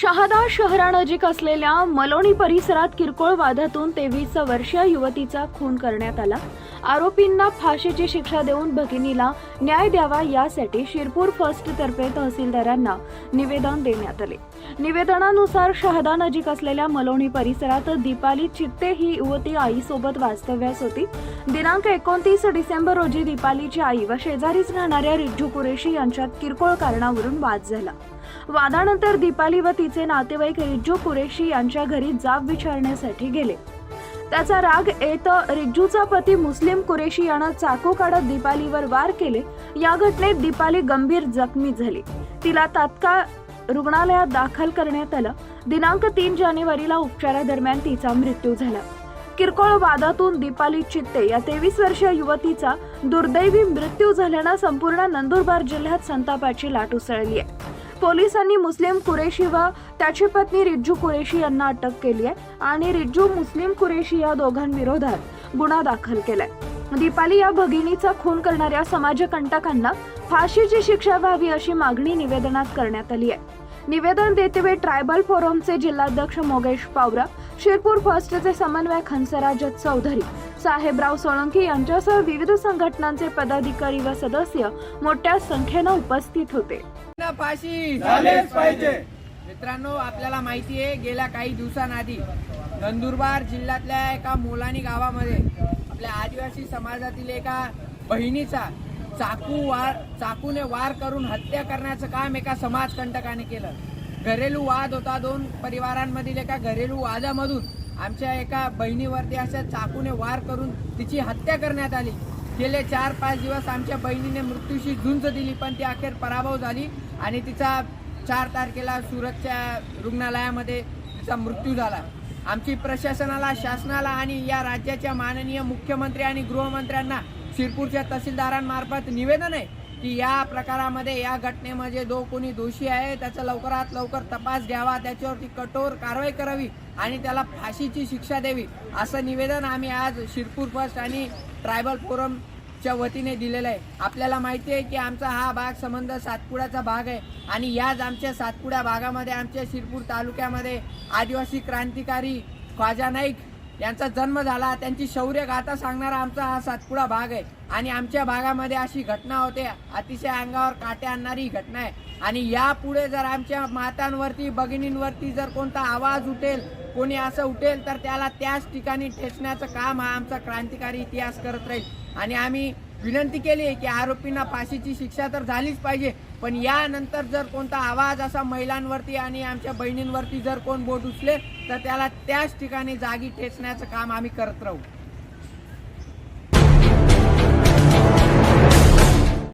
शहादा शहरानजीक असलेल्या मलोणी परिसरात किरकोळ वादातून तेवीस वर्षीय युवतीचा खून करण्यात आला. आरोपींना फाशीची शिक्षा देऊन भगिनीला न्याय द्यावा यासाठी शिरपूर फर्स्ट तर्फे तहसीलदारांना निवेदन देण्यात आले. निवेदनानुसार शहादा नजीक असलेल्या मलोणी परिसरात दीपाली चित्ते ही युवती आईसोबत वास्तव्यास होती. दिनांक एकोणतीस डिसेंबर रोजी दीपालीची आई व शेजारीच राहणाऱ्या रिज्जू कुरेशी यांच्यात किरकोळ कारणावरून वाद झाला. वादानंतर दीपाली व तिचे नातेवाईक रिज्जू कुरेशी यांच्या घरी जाब विचारण्यासाठी गेले. त्याचा राग येत रिज्जूचा पती मुस्लिम कुरेशी यानं चाकू काढत दीपालीवर वार केले. या घटनेत दीपाली गंभीर जखमी झाली. तिला तात्काळ रुग्णालयात दाखल करण्यात आलं. दिनांक तीन जानेवारीला उपचारादरम्यान तिचा मृत्यू झाला. किरकोळ वादातून दीपाली चित्ते या तेवीस वर्षीय युवतीचा दुर्दैवी मृत्यू झाल्यानं संपूर्ण नंदुरबार जिल्ह्यात संतापाची लाट उसळली आहे. पोलिसांनी मुस्लिम कुरेशी व त्याची पत्नी रिज्जू कुरेशी यांना अटक केली आहे आणि रिज्जू मुस्लिम कुरेशी या दोघांविरोधात गुन्हा दाखल केलाय. दीपाली या भगिनीचा खून करणाऱ्या समाजकंटकांना फाशीची शिक्षा व्हावी अशी मागणी निवेदनात करण्यात आली आहे. निवेदन देतेवेळी ट्रायबल फोरमचे जिल्हाध्यक्ष मोगेश पावरा शिरपूर फर्स्टचे समन्वयक हंसराज चौधरी साहेबराव सोळंकी यांच्यासह विविध संघटनांचे पदाधिकारी व सदस्य मोठ्या संख्येनं उपस्थित होते. मित्रांनो आपल्याला माहिती आहे गेल्या काही दिवसांआधी नंदुरबार जिल्ह्यातल्या एका मोलानी गावामध्ये आपल्या आदिवासी समाजातील एका बहिणीचा चाकू वार चाकूने वार करून हत्या करण्याचं काम एका समाजकंटकाने केलं. घरेलू वाद होता दोन परिवारांमधील एका घरेलू वादामधून आमच्या एका बहिणीवरती अशा चाकूने वार करून तिची हत्या करण्यात आली. गेले चार पाच दिवस आमच्या बहिणीने मृत्यूशी झुंज दिली पण ती अखेर पराभव झाली आणि तिचा चार तारखेला सुरतच्या रुग्णालयामध्ये तिचा मृत्यू झाला. आमची प्रशासनाला शासनाला आणि या राज्याच्या माननीय मुख्यमंत्री आणि गृहमंत्र्यांना शिरपूरच्या तहसीलदारांमार्फत निवेदन आहे की या प्रकारामध्ये या घटनेमध्ये जो कोणी दोषी आहे त्याचा लवकरात लवकर तपास घ्यावा त्याच्यावरती कठोर कारवाई करावी आणि त्याला फाशीची शिक्षा द्यावी असं निवेदन आम्ही आज शिरपूर फर्स्ट आणि ट्रायबल च्या वतीने दिलेलं आहे. आपल्याला माहिती आहे की आमचा हा भाग संबंध सातपुड्याचा भाग आहे. आणि याच आमच्या सातपुडा भागामध्ये आमच्या शिरपूर तालुक्यामध्ये आदिवासी क्रांतिकारी ख्वाजा नाईक यांचा जन्म झाला त्यांची शौर्य गाथा सांगणारा आमचा हा सातपुडा भाग आहे. आणि आमच्या भागामध्ये अशी घटना होते अतिशय अंगावर काटे आणणारी घटना आहे. आणि यापुढे जर आमच्या मातांवरती भगिनींवरती जर कोणता आवाज उठेल कोणी असं उठेल तर त्याला त्याच ठिकाणी ठेचण्याचं काम हा आमचा क्रांतिकारी इतिहास करत राहील. आणि आम्ही विनंती केली आहे की आरोपींना फाशीची शिक्षा तर झालीच पाहिजे पण यानंतर जर कोणता आवाज असा महिलांवरती आणि आमच्या बहिणींवरती जर कोण बोट उचले तर त्याला त्याच ठिकाणी जागी ठेचण्याचं काम आम्ही करत राहू.